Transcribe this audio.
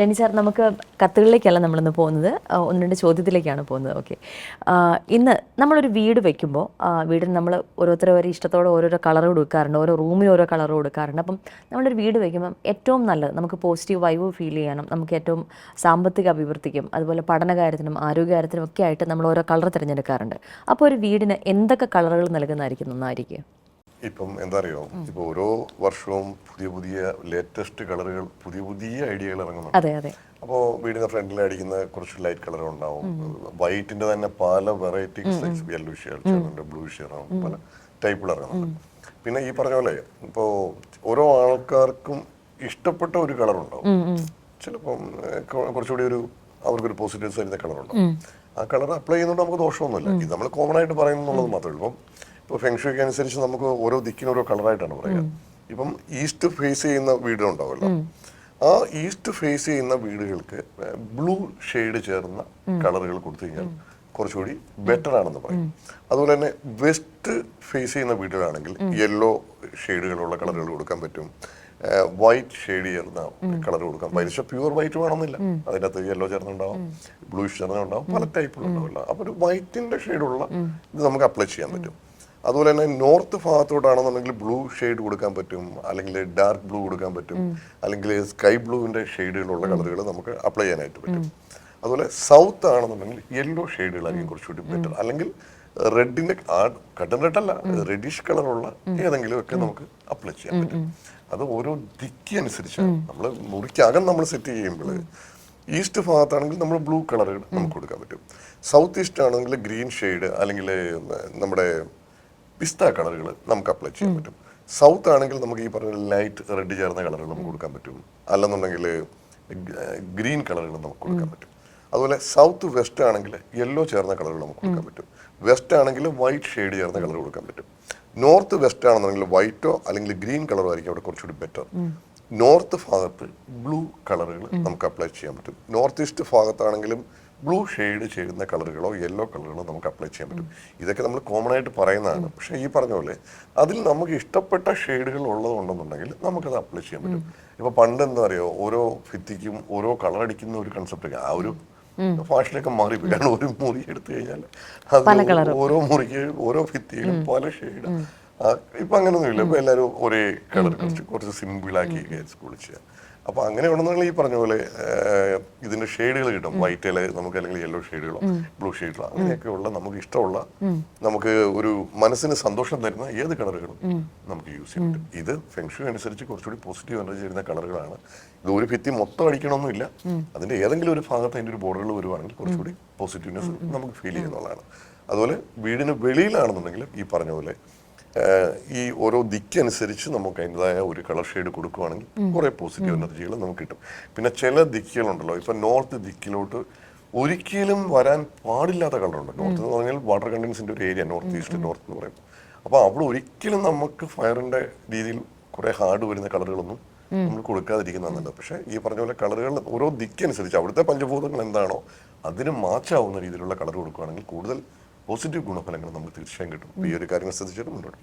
Deny sir നമുക്ക് കത്തുകളിലേക്കല്ല നമ്മളിന്ന് പോകുന്നത്. ഒന്ന് രണ്ട് ചോദ്യത്തിലേക്കാണ് പോകുന്നത്. ഓക്കെ. ഇന്ന് നമ്മളൊരു വീട് വെക്കുമ്പോൾ വീടിന് നമ്മൾ ഓരോരുത്തരും ഓരോ ഇഷ്ടത്തോടെ ഓരോരോ കളർ കൊടുക്കാറുണ്ട്. ഓരോ റൂമിന് ഓരോ കളർ കൊടുക്കാറുണ്ട്. അപ്പം നമ്മളൊരു വീട് വെക്കുമ്പം ഏറ്റവും നല്ലത് നമുക്ക് പോസിറ്റീവ് വൈവ് ഫീൽ ചെയ്യാനും നമുക്ക് ഏറ്റവും സാമ്പത്തിക അഭിവൃദ്ധിക്കും അതുപോലെ പഠനകാര്യത്തിനും ആരോഗ്യകാര്യത്തിനും ഒക്കെ ആയിട്ട് നമ്മൾ ഓരോ കളർ തിരഞ്ഞെടുക്കാറുണ്ട്. അപ്പോൾ ഒരു വീടിന് എന്തൊക്കെ കളറുകൾ നൽകുന്നതായിരിക്കും നന്നായിരിക്കും? ഇപ്പം എന്താ അറിയോ ഇപ്പൊ ഓരോ വർഷവും പുതിയ പുതിയ ലേറ്റസ്റ്റ് കളറുകൾ പുതിയ പുതിയ ഐഡിയകൾ ഇറങ്ങുന്നുണ്ട്. അതെ അതെ. അപ്പോൾ വീടിന്റെ ഫ്രണ്ടിൽ അടിക്കുന്ന കുറച്ച് ലൈറ്റ് കളർ ഉണ്ടാവും. വൈറ്റിന്റെ തന്നെ പല variety size yellow shade blue shade പല ടൈപ്പുകൾ ഇറങ്ങുന്നുണ്ട്. പിന്നെ ഈ പറഞ്ഞ പോലെ ഇപ്പോ ഓരോ ആൾക്കാർക്കും ഇഷ്ടപ്പെട്ട ഒരു കളർ ഉണ്ടാവും. ചിലപ്പം കുറച്ചുകൂടി ഒരു അവർക്കൊരു പോസിറ്റീവ് സൈഡിന്റെ കളർ ഉണ്ടാവും. ആ കളർ അപ്ലൈ ചെയ്യുന്നതുകൊണ്ട് നമുക്ക് ദോഷമൊന്നുമില്ല. ഇത് നമ്മൾ കോമൺ ആയിട്ട് പറയുന്നുള്ളത് മാത്രമേ ഉള്ളൂ. ഇപ്പം ഇപ്പോൾ ഫെങ്ഷുക്ക് അനുസരിച്ച് നമുക്ക് ഓരോ ദിക്കിനും ഓരോ കളറായിട്ടാണ് പറയുക. ഇപ്പം ഈസ്റ്റ് ഫേസ് ചെയ്യുന്ന വീടുണ്ടാവുമല്ലോ ആ ഈസ്റ്റ് ഫേസ് ചെയ്യുന്ന വീടുകൾക്ക് ബ്ലൂ ഷെയ്ഡ് ചേർന്ന കളറുകൾ കൊടുത്തു കഴിഞ്ഞാൽ കുറച്ചുകൂടി ബെറ്റർ ആണെന്ന് പറയും. അതുപോലെ തന്നെ വെസ്റ്റ് ഫേസ് ചെയ്യുന്ന വീടുകളാണെങ്കിൽ യെല്ലോ ഷെയ്ഡുകളുള്ള കളറുകൾ കൊടുക്കാൻ പറ്റും. വൈറ്റ് ഷെയ്ഡ് ചേർന്ന കളർ കൊടുക്കാം. പക്ഷേ പ്യുവർ വൈറ്റ് വേണമെന്നില്ല. അതിന്റെ അകത്ത് യെല്ലോ ചേർന്നുണ്ടാവും ബ്ലൂഷ് ചേർന്നുണ്ടാവും പല ടൈപ്പിലുണ്ടാവില്ല അപ്പോൾ ഒരു വൈറ്റിന്റെ ഷെയ്ഡുള്ള ഇത് നമുക്ക് അപ്ലൈ ചെയ്യാൻ പറ്റും. അതുപോലെ തന്നെ നോർത്ത് ഭാഗത്തോട്ടാണെന്നുണ്ടെങ്കിൽ ബ്ലൂ ഷെയ്ഡ് കൊടുക്കാൻ പറ്റും അല്ലെങ്കിൽ ഡാർക്ക് ബ്ലൂ കൊടുക്കാൻ പറ്റും അല്ലെങ്കിൽ സ്കൈ ബ്ലൂവിന്റെ ഷെയ്ഡുകളുള്ള കളറുകൾ നമുക്ക് അപ്ലൈ ചെയ്യാനായിട്ട് പറ്റും. അതുപോലെ സൗത്ത് ആണെന്നുണ്ടെങ്കിൽ യെല്ലോ ഷെയ്ഡുകളായിരിക്കും കുറച്ചുകൂടി ബെറ്റർ അല്ലെങ്കിൽ റെഡിന്റെ കട്ടൻ റെഡ് അല്ല റെഡിഷ് കളറുള്ള ഏതെങ്കിലും ഒക്കെ നമുക്ക് അപ്ലൈ ചെയ്യാൻ പറ്റും. അത് ഓരോ ദിക്ക് അനുസരിച്ചാണ്. നമ്മൾ മുറിക്കകം നമ്മൾ സെറ്റ് ചെയ്യുമ്പോൾ ഈസ്റ്റ് ഭാഗത്താണെങ്കിൽ നമ്മൾ ബ്ലൂ കളറുകൾ നമുക്ക് കൊടുക്കാൻ പറ്റും. സൗത്ത് ഈസ്റ്റ് ആണെങ്കിൽ ഗ്രീൻ ഷെയ്ഡ് അല്ലെങ്കിൽ നമ്മുടെ പിസ്ത കളറുകൾ നമുക്ക് അപ്ലൈ ചെയ്യാൻ പറ്റും. സൗത്ത് ആണെങ്കിൽ നമുക്ക് ഈ പറഞ്ഞ ലൈറ്റ് റെഡ് ചേർന്ന കളറുകൾ നമുക്ക് കൊടുക്കാൻ പറ്റും. അല്ലെന്നുണ്ടെങ്കിൽ ഗ്രീൻ കളറുകൾ നമുക്ക് കൊടുക്കാൻ പറ്റും. അതുപോലെ സൗത്ത് വെസ്റ്റ് ആണെങ്കിൽ യെല്ലോ ചേർന്ന കളറുകൾ നമുക്ക് കൊടുക്കാൻ പറ്റും. വെസ്റ്റ് ആണെങ്കിൽ വൈറ്റ് ഷെയ്ഡ് ചേർന്ന കളർ കൊടുക്കാൻ പറ്റും. നോർത്ത് വെസ്റ്റ് ആണെന്നുണ്ടെങ്കിൽ വൈറ്റോ അല്ലെങ്കിൽ ഗ്രീൻ കളറോ ആയിരിക്കും അവിടെ കുറച്ചുകൂടി ബെറ്റർ നോർത്ത് ഭാഗത്ത് ബ്ലൂ കളറുകൾ നമുക്ക് അപ്ലൈ ചെയ്യാൻ പറ്റും. നോർത്ത് ഈസ്റ്റ് ഭാഗത്താണെങ്കിലും ബ്ലൂ ഷെയ്ഡ് ചെയ്യുന്ന കളറുകളോ യെല്ലോ കളറുകളോ നമുക്ക് അപ്ലൈ ചെയ്യാൻ പറ്റും. ഇതൊക്കെ നമ്മൾ കോമൺ ആയിട്ട് പറയുന്നതാണ്. പക്ഷേ ഈ പറഞ്ഞ പോലെ അതിൽ നമുക്ക് ഇഷ്ടപ്പെട്ട ഷെയ്ഡുകൾ ഉള്ളതുണ്ടെന്നുണ്ടെങ്കിൽ നമുക്കത് അപ്ലൈ ചെയ്യാൻ പറ്റും. ഇപ്പൊ പണ്ട് എന്താ പറയുക ഓരോ ഭിത്തിക്കും ഓരോ കളർ അടിക്കുന്ന ഒരു കൺസെപ്റ്റ് ആ ഒരു ഫാഷനൊക്കെ മാറിപ്പോയി കാരണം ഒരു മുറി എടുത്തു കഴിഞ്ഞാൽ അത് ഓരോ മുറിക്ക് ഓരോ ഭിത്തിയിലും പല ഷെയ്ഡ്. ഇപ്പൊ അങ്ങനെയൊന്നുമില്ല ഇപ്പൊ എല്ലാവരും ഒരേ കളർ കുറച്ച് കുറച്ച് സിമ്പിളാക്കി സ്കൂളിൽ ചെയ്യാം അപ്പൊ അങ്ങനെ ഉണ്ടെന്നുള്ള ഈ പറഞ്ഞ പോലെ ഇതിന്റെ ഷെയ്ഡുകൾ കിട്ടും. വൈറ്റ് അല്ലെങ്കിൽ നമുക്ക് അല്ലെങ്കിൽ യെല്ലോ ഷെയ്ഡുകളോ ബ്ലൂ ഷെയ്ഡുകളോ അങ്ങനെയൊക്കെ ഉള്ള നമുക്ക് ഇഷ്ടമുള്ള നമുക്ക് ഒരു മനസ്സിന് സന്തോഷം തരുന്ന ഏത് കളറുകളും നമുക്ക് യൂസ് ചെയ്യാൻ പറ്റും ഇത് ഫെങ്ഷു അനുസരിച്ച് കുറച്ചുകൂടി പോസിറ്റീവ് എനർജി വരുന്ന കളറുകളാണ്. ഇത് ഒരു ഭിത്തി മൊത്തം അടിക്കണമെന്നില്ല അതിന്റെ ഏതെങ്കിലും ഒരു ഭാഗത്ത് അതിന്റെ ഒരു ബോർഡുകൾ വരുവാണെങ്കിൽ കുറച്ചുകൂടി പോസിറ്റീവ്നെസ് നമുക്ക് ഫീൽ ചെയ്യുന്നുള്ളതാണ് അതുപോലെ വീടിന് വെളിയിലാണെന്നുണ്ടെങ്കിൽ ഈ പറഞ്ഞ പോലെ ഈ ഓരോ ദിക്കനുസരിച്ച് നമുക്ക് അതിന്റെതായ ഒരു കളർ ഷെയ്ഡ് കൊടുക്കുവാണെങ്കിൽ കുറേ പോസിറ്റീവ് എനർജികൾ നമുക്ക് കിട്ടും. പിന്നെ ചില ദിക്കുകളുണ്ടല്ലോ ഇപ്പം നോർത്ത് ദിക്കിലോട്ട് ഒരിക്കലും വരാൻ പാടില്ലാത്ത കളറുണ്ട്. നോർത്ത് എന്ന് പറഞ്ഞാൽ വാട്ടർ കണ്ടൻസിന്റെ ഒരു ഏരിയ നോർത്ത് ഈസ്റ്റ് നോർത്ത് എന്ന് പറയും അപ്പോൾ അവിടെ ഒരിക്കലും നമുക്ക് ഫയറിന്റെ രീതിയിൽ കുറേ ഹാർഡ് വരുന്ന കളറുകളൊന്നും നമ്മൾ കൊടുക്കാതിരിക്കുന്നതാണ് നല്ലത് പക്ഷേ ഈ പറഞ്ഞ പോലെ കളറുകൾ ഓരോ ദിക്കനുസരിച്ച് അവിടുത്തെ പഞ്ചഭൂതങ്ങൾ എന്താണോ അതിന് മാച്ചാവുന്ന രീതിയിലുള്ള കളർ കൊടുക്കുകയാണെങ്കിൽ കൂടുതൽ പോസിറ്റീവ് ഗുണഫലങ്ങൾ നമുക്ക് തീർച്ചയായും കിട്ടും ഈ ഒരു കാര്യങ്ങൾ ശ്രദ്ധിച്ചിട്ട് മുന്നോട്ട്.